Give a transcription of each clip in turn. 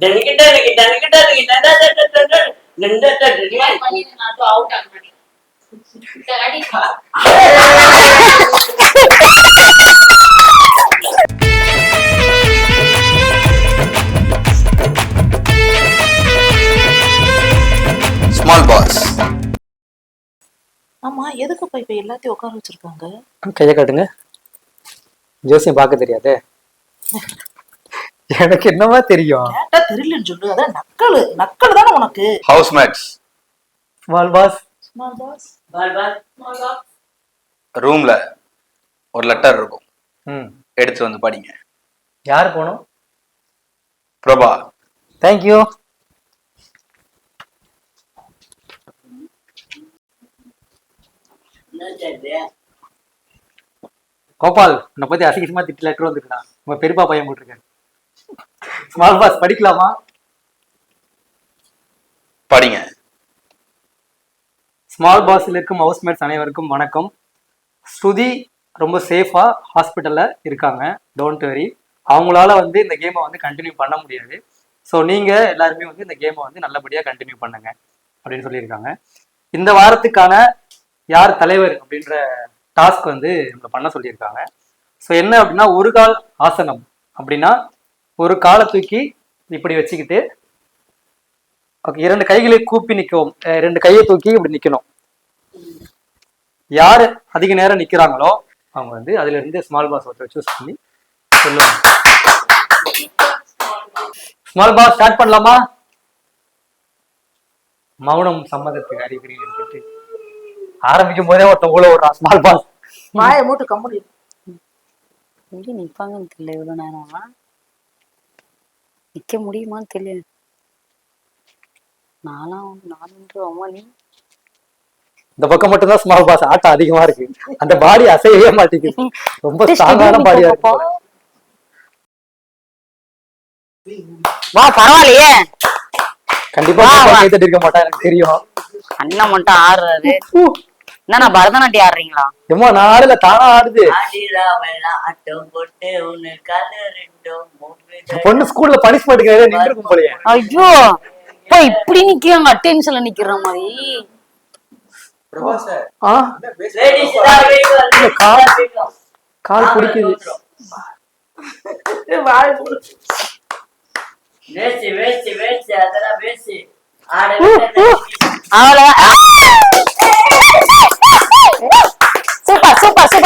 దానికి దానికి దానికి దానికి నాకు అవుట్ అనమాట ஸ்மால் பாஸ் ஆமா எதுக்குப்பா இப்ப எல்லாத்தையும் உட்கார வச்சிருக்காங்க கையை காட்டுங்க ஜோசியம் பார்க்க தெரியாதே எனக்கு என்னவா தெரியும்? கேட்டா தெரியலன்னு சொல்லு அதான் நக்கலு. நக்கல் தானே உனக்கு. House mates small boss. Small boss ball ball ரூம்ல ஒரு லெட்டர் இருக்கும். ம். எடுத்து வந்து படிங்க. யார் போகணும் பிரபா. தேங்க்யூ என்ன சொல்றியா கோபால் உன்னை பத்தி அசிங்கமா திட்டு லெட்டர் வந்துருக்கா உங்க பெரியப்பா பையன் போட்டிருக்கேன் ஸ்மால் பாஸ் படிக்கலாமா? படிங்க. ஸ்மால் பாஸில் இருக்கும் ஹவுஸ்மேட்ஸ் அனைவருக்கும் வணக்கம். ஸ்ருதி ரொம்ப சேஃபா ஹாஸ்பிட்டல்ல இருக்காங்க. டோன்ட் வரி அவங்களால வந்து இந்த கேமை வந்து கண்டினியூ பண்ண முடியாது. ஸோ நீங்க எல்லாருமே வந்து இந்த கேமை வந்து நல்லபடியா கண்டினியூ பண்ணுங்க அப்படின்னு சொல்லியிருக்காங்க. இந்த வாரத்துக்கான யார் தலைவர் அப்படின்ற டாஸ்க் வந்து நம்மளை பண்ண சொல்லியிருக்காங்க. ஸோ என்ன அப்படின்னா ஒரு கால் ஆசனம் அப்படின்னா ஒரு காலை தூக்கி இப்படி வச்சுக்கிட்டு ஓகே இரண்டு கைகளை கூப்பி நிற்கவும் ரெண்டு கையை தூக்கி இப்படி நிக்கணும் யாரு அதிக நேரம் நிக்கிறாங்களோ அவங்க வந்து அதுல இருந்து ஸ்மால் பாஸ் ஒருத்தர் சூஸ் பண்ணி சொல்லுவாங்க. ஸ்மால் பாஸ் ஸ்டார்ட் பண்ணலாமா? மௌனம் சம்மதத்துக்கு அறிகுறி இருக்கட்டு ஆரம்பிக்கும் போதே ஒருத்தன் ஊழ விடுறான் ஸ்மால் பாஸ் வாயை மூட்டு கம்முடி எப்படி நிப்பாங்கன்னு தெரியல இவ்வளவு நேரம்? நிக்க முடியுமான்னு தெரியல. நாலாம் நாலு அம்மா நீ? இந்த பக்கம் மட்டும்தான் ஸ்மால் பாஸ் ஆட்டம் அதிகமா இருக்கு. அந்த பாடி அசையவே மாட்டேங்குது. ரொம்ப ஸ்ட்ராங்கான பாடியா இருக்கு. வா பரவாயில்லையே. கண்டிப்பா வா, வா. கை தட்டி இருக்க மாட்டா எனக்கு தெரியும். அண்ணன் மட்டும் ஆடுறாரு என்ன பரதநாட்டியம் ஆடுறீங்களா? ஏமா நான் ஆடல தானா ஆடுது. பொண்ணு ஸ்கூல்ல பனிஷ்மெண்ட் நின்றுக்கும் போலயே. ஐயோ போய் இப்படி நிக்கிறாங்க அட்டென்ஷன்ல நிக்கிற மாதிரி. கால்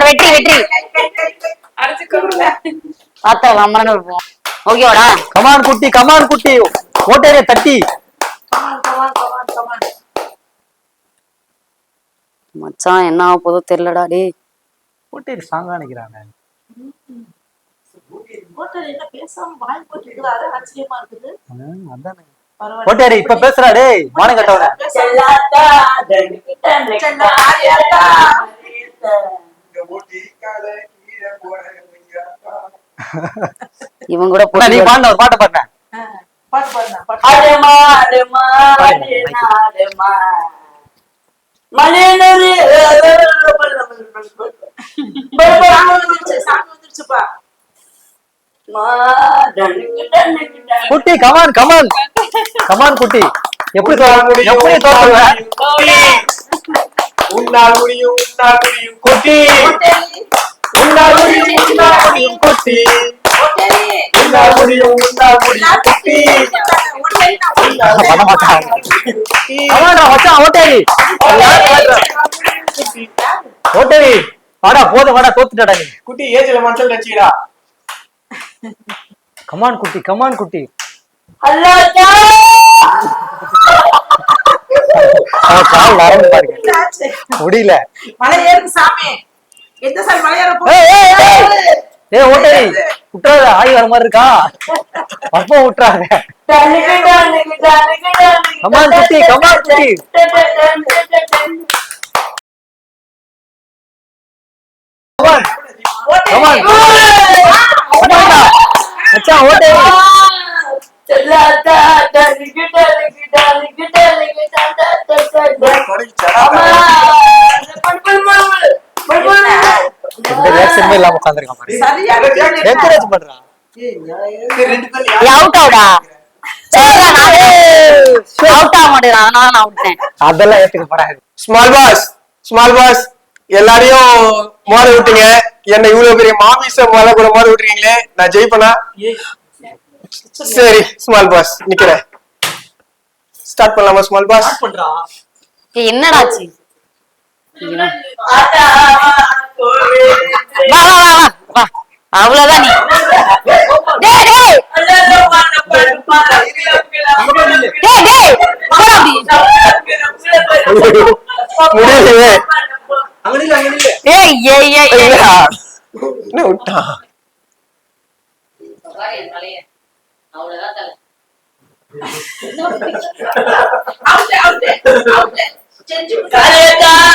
சூப்பர் வெற்றி வெற்றி. பார்த்தா அம்மரன் இருப்போம். ஓகேவாடா கமான் குட்டி கமான் குட்டி. ஓட்டையில தட்டி. மச்சான் என்ன ஆக போதோ தெரியலடா டே ஓட்டையர் ஸ்ட்ராங்கா நினைக்கிறாங்க. இப்ப பேசுறா மானம் கட்டவன. இவங்க கூட போய் நீ பாடுன ஒரு பாட்டு பாடுன பாட்டு குட்டி கமான் கமான் கமான் குட்டி. எப்படி எப்படி தோற்றுவ உன்னால் முடியும் உன்னால் முடியும் குட்டி. குட்டி கமான் குட்டி கமான் குட்டி முடியல எந்த சாமி மலை ஏற ஏய், ஏய், ஏய். ஏய் ஓட்டேரி விட்டுறாத ஆய் வர மாதிரி இருக்கா? அப்போ விட்டுறாங்க கமான் குட்டி கமான் குட்டி. கமான். கமான். கமான்டா மச்சான் ஓட்டேரி உட்காந்துருக்கான் என்கரேஜ் பண்றான் அவுட் ஆவுடா. அதெல்லாம் ஏத்துக்கப்படாது. ஸ்மால் பாஸ் ஸ்மால் பாஸ் எல்லாரையும் மோத விட்டீங்க. என்ன இவ்வளவு பெரிய மாமிச மோத கூட மோத விட்டுருக்கீங்களே. நான் ஜெயிப்பனா? சரி ஸ்மால் பாஸ் நிக்கிறேன். ஸ்டார்ட் பண்ணலாமா ஸ்மால் பாஸ் பண்றா. வா வா வா வா. அவ்வளவுதான் நீ. டேய் டேய். டேய் டேய்.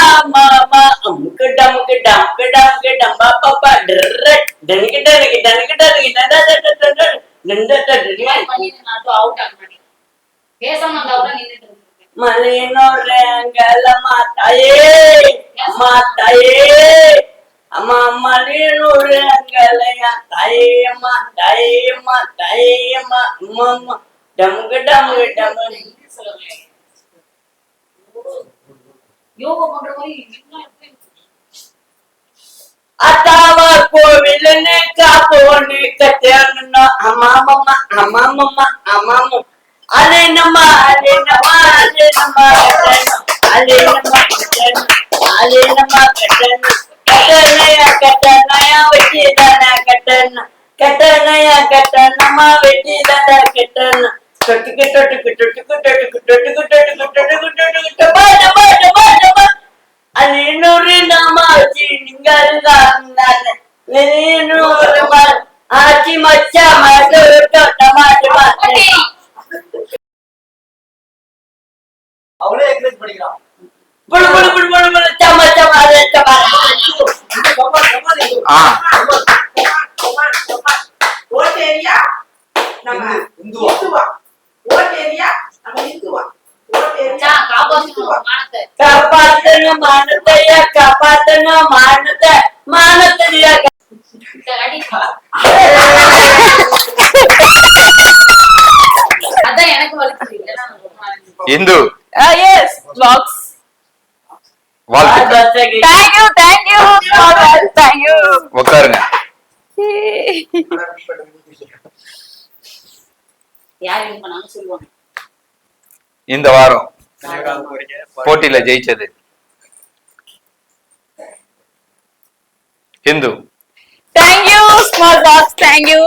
அவ்வளவுதான் கிடாம் கிடாம் கிடாம் பா பா பா டர்ரட் டனகி டனகி டனகி டனகி டட டட டட டட டட பேசாம அந்த அவுட்ல நின்னுட்டு மலையினோரங்கல மாத்தாயே மாத்தாயே அம்மா மலையினோரங்கலையா தாயம்மா தாயம்மா தாயம்மா அம்மா டம்கு டம்கு டம்கு யோகா பண்ற மாதிரி அத்தாவார் எப்படி அத்தாவா கோவிலுன்னு காப்போன்னு அம்மாமம்மா அம்மாமம்மா அம்மாமம் அலே நம்ம அலே கட்டணும் அலே கட்டணும் அலே கட்டணும் கட்டணையா கட்டணையா வெட்டி தானே கட்டணும் கட்டணையா கட்டணமா வெட்டி தானே கட்டணும் தொட்டுக்கு தொட்டுக்கு தொட்டுக்கு தொட்டுக்கு தொட்டுக்கு தொட்டுக்கு தொட்டுக்கு தொட்டுக்கு ஓட் ஏரியா நம்ம இந்துவா? ஓட் ஏரியா அதான் எனக்கு வலிக்குது. இந்து. எஸ் பிளாக்ஸ் உட்காருங்க இந்த வாரம் போட்டியில ஜெயிச்சது. Hindu. Thank you small boss thank you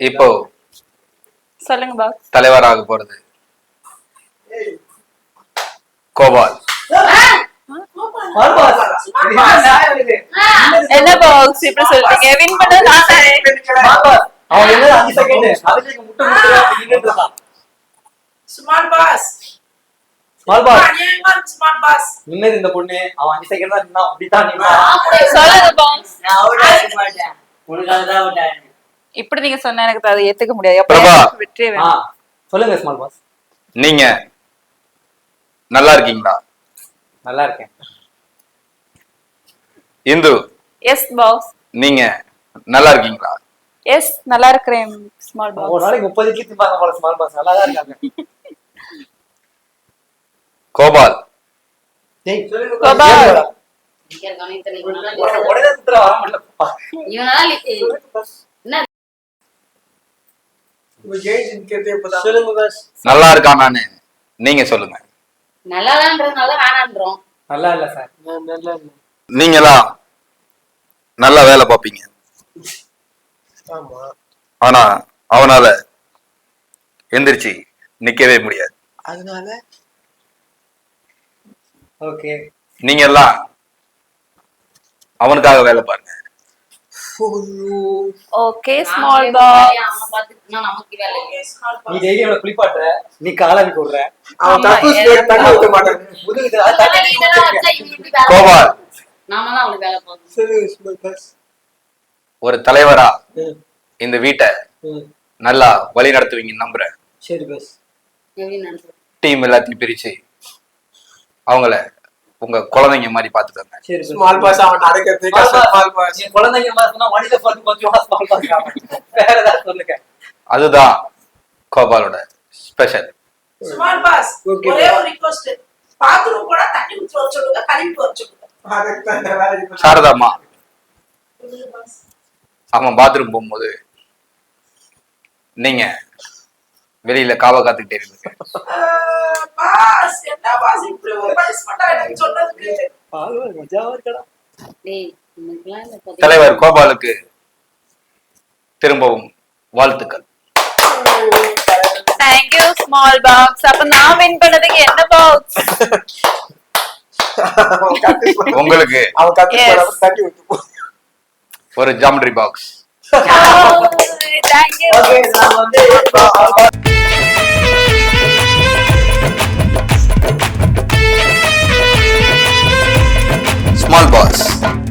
இப்போ சொல்லுங்க பாக்ஸ் தலைவராக போறது. கோபால் என்ன பாக்ஸ் இப்படி சொல்றீங்க வின் பண்ண நான் தானே அவன் என்ன அஞ்சு செகண்ட் அதுக்கு நீங்க முட்டை முட்டை நின்னுட்டு இருக்கான் small boss small boss small boss நின்னது இந்த பொண்ணு அவன் அஞ்சு செகண்ட் தான் நின்னா அப்படித்தான் நின்னா சொல்லுங்க பாக்ஸ் நான் அவுட் ஆக மாட்டேன் உனக்காக தான் அவுட் ஆகிறேன் இப்படி நீங்க சொன்னா எனக்கு அதை ஏத்துக்க முடியாது. வெற்றி சொல்லுங்க ஸ்மால் பாஸ் நீங்க நல்லா இருக்கீங்களா? நல்லா இருக்கேன். இந்து எஸ் பாஸ் நீங்க நல்லா இருக்கீங்களா? எஸ் நல்லா இருக்கிறேன் ஸ்மால் பாஸ் ஒரு நாளைக்கு முப்பது இட்லி திம்பாங்க போல ஸ்மால் பாஸ் நல்லா தான் இருக்காங்க. கோபால். கோபால். நல்லா இருக்கான் நானு. நீங்க சொல்லுங்க. நல்லாதான்றதுனால வேணான்றோம். நல்லா இல்ல சார். நீங்களாம் நல்லா வேலை பார்ப்பீங்க. ஆனா அவனால எந்திரிச்சு நிக்கவே முடியாது. அதனால? ஓகே. நீங்க எல்லாம் அவனுக்காக வேலை பாருங்க. ஓகே ஸ்மால் நீ டெய்லி கோபால் ஒரு தலைவரா இந்த வீட்டை நல்லா வழி நடத்துவீங்க நம்புறேன். டீம் எல்லாத்தையும் பிரிச்சு அவங்கள உங்க குழந்தைங்க மாதிரி பாத்துக்கோங்க சரி ஸ்மால் பாஸ் அவன் நடக்கிறது கஷ்டம் ஸ்மால் பாஸ் நீங்க குழந்தைங்க மாதிரி சொன்னா வண்டியில பார்த்து கொஞ்சம் ஸ்மால் பாஸ் வேற ஏதாவது சொல்லுங்க. அதுதான் கோபாலோட ஸ்பெஷல் ஸ்மால் பாஸ் Okay. ஒரே ஒரு ரிக்வஸ்ட் பாத்ரூம் கூட தண்ணி ஊற்றி வர சொல்லுங்க கழுவி வர சொல்லுங்க. அதுக்கு தான் இந்த வேலைக்கு போறேன். சாரதாம்மா. சொல்லுங்க boss. அவன் பாத்ரூம் போகும்போது நீங்க வெளியில காவ காத்துக்கிட்டே இருந்தீங்க ஆஹ், பாஸ் என்ன பாஸ் இப்படி ஒரு பனிஷ்மெண்டா எனக்கு சொன்னதுக்கு மஜாவா இருக்கடா டேய் உனக்கெல்லாம் இந்த கதை- தலைவர் கோபாலுக்கு திரும்பவும் வாழ்த்துக்கள். தேங்க்யூ ஸ்மால் பாக்ஸ் அப்ப நான் வின் பண்ணதுக்கு என்ன பாக்ஸ் உங்களுக்கு. ஒரு ஜாமெட்ரி பாக்ஸ் தேங்க்யூ ஓகே நான் வந்து ஸ்மால் பாக்ஸ்